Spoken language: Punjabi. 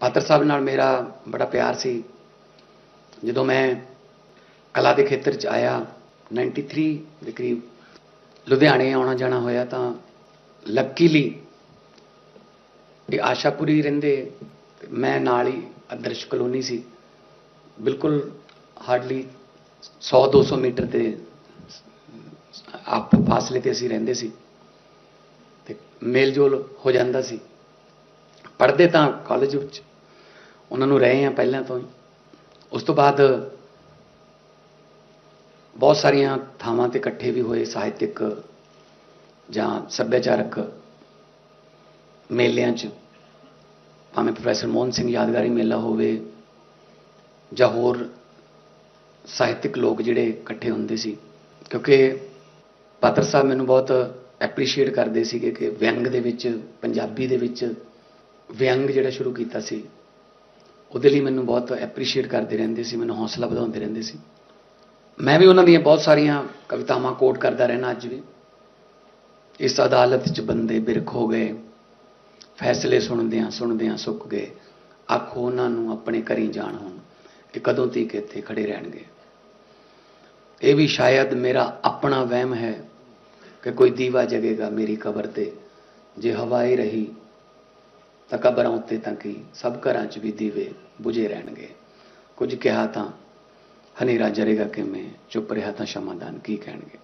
ਪਾਤਰ ਸਾਹਿਬ ਨਾਲ ਮੇਰਾ ਬੜਾ ਪਿਆਰ ਸੀ। ਜਦੋਂ ਮੈਂ ਕਲਾ ਦੇ ਖੇਤਰ 'ਚ ਆਇਆ 93 ਦੇ ਕਰੀਬ ਲੁਧਿਆਣੇ ਆਉਣਾ ਜਾਣਾ ਹੋਇਆ ਤਾਂ ਲੱਕੀਲੀ ਇਹ ਆਸ਼ਾਪੁਰੀ ਰਹਿੰਦੇ ਤੇ ਮੈਂ ਨਾਲ ਹੀ ਆਦਰਸ਼ ਕਲੋਨੀ ਸੀ। ਬਿਲਕੁਲ ਹਾਰਡਲੀ 100 200 ਮੀਟਰ ਤੇ ਆਪ ਫਾਸਲੇ ਤੇ ਅਸੀਂ ਰਹਿੰਦੇ ਸੀ ਤੇ ਮੇਲ ਜੋਲ ਹੋ ਜਾਂਦਾ ਸੀ। ਪੜ੍ਹਦੇ ਤਾਂ ਕਾਲਜ ਵਿੱਚ। ਉਹਨਾਂ ਨੂੰ ਰਹੇ ਆ ਪਹਿਲਾਂ ਤੋਂ ਹੀ। ਉਸ ਤੋਂ ਬਾਅਦ ਬਹੁਤ ਸਾਰੀਆਂ ਥਾਵਾਂ ਤੇ ਇਕੱਠੇ ਵੀ ਹੋਏ, ਸਾਹਿਤਿਕ ਜਾਂ ਸੱਭਿਆਚਾਰਕ ਮੇਲਿਆਂ 'ਚ। ਭਾਵੇਂ ਪ੍ਰੋਫੈਸਰ ਮੋਹਨ ਸਿੰਘ ਯਾਦਗਾਰੀ ਮੇਲਾ ਹੋਵੇ ਜਾਂ ਹੋਰ ਸਾਹਿਤਿਕ ਲੋਕ ਜਿਹੜੇ ਇਕੱਠੇ ਹੁੰਦੇ ਸੀ। ਕਿਉਂਕਿ ਪਾਤਰ ਸਾਹਿਬ ਮੈਨੂੰ ਬਹੁਤ ਐਪਰੀਸ਼ੀਏਟ ਕਰਦੇ ਸੀਗੇ ਕਿ ਵਿਅੰਗ ਦੇ ਵਿੱਚ, ਪੰਜਾਬੀ ਦੇ ਵਿੱਚ ਵਿਅੰਗ ਜਿਹੜਾ ਸ਼ੁਰੂ ਕੀਤਾ ਸੀ, ਉਹਦੇ ਲਈ ਮੈਨੂੰ ਬਹੁਤ ਐਪਰੀਸ਼ੀਏਟ ਕਰਦੇ ਰਹਿੰਦੇ ਸੀ, ਮੈਨੂੰ ਹੌਸਲਾ ਵਧਾਉਂਦੇ ਰਹਿੰਦੇ ਸੀ। ਮੈਂ ਵੀ ਉਹਨਾਂ ਦੀਆਂ ਬਹੁਤ ਸਾਰੀਆਂ ਕਵਿਤਾਵਾਂ ਕੋਟ ਕਰਦਾ ਰਹਿਣਾ ਅੱਜ ਵੀ। ਇਸ ਅਦਾਲਤ 'ਚ ਬੰਦੇ ਬਿਰਖ ਹੋ ਗਏ, ਫੈਸਲੇ ਸੁਣਦਿਆਂ ਸੁਣਦਿਆਂ ਸੁੱਕ ਗਏ। ਆਖੋ ਉਹਨਾਂ ਨੂੰ ਆਪਣੇ ਘਰੀ ਜਾਣ ਹੁਣ, ਇਹ ਕਦੋਂ ਤੀਕ ਇੱਥੇ ਖੜੇ ਰਹਿਣਗੇ? ਇਹ ਵੀ ਸ਼ਾਇਦ ਮੇਰਾ ਆਪਣਾ ਵਹਿਮ ਹੈ ਕਿ ਕੋਈ ਦੀਵਾ ਜਗੇਗਾ ਮੇਰੀ ਕਬਰ ਤੇ, ਜੇ ਹਵਾਏ ਰਹੀ ਤਾਂ ਕਬਰਾਂ ਉੱਤੇ ਤਾਂ ਕੀ ਸਭ ਘਰਾਂ 'ਚ ਵੀ ਦੀਵੇ ਬੁਝੇ ਰਹਿਣਗੇ। ਕੁਝ ਕਿਹਾ ਤਾਂ, ਹਨੇਰਾ ਜਰੇਗਾ ਕਿਵੇਂ? ਚੁੱਪ ਰਿਹਾ ਤਾਂ ਸ਼ਮਾਦਾਨ ਕੀ ਕਹਿਣਗੇ?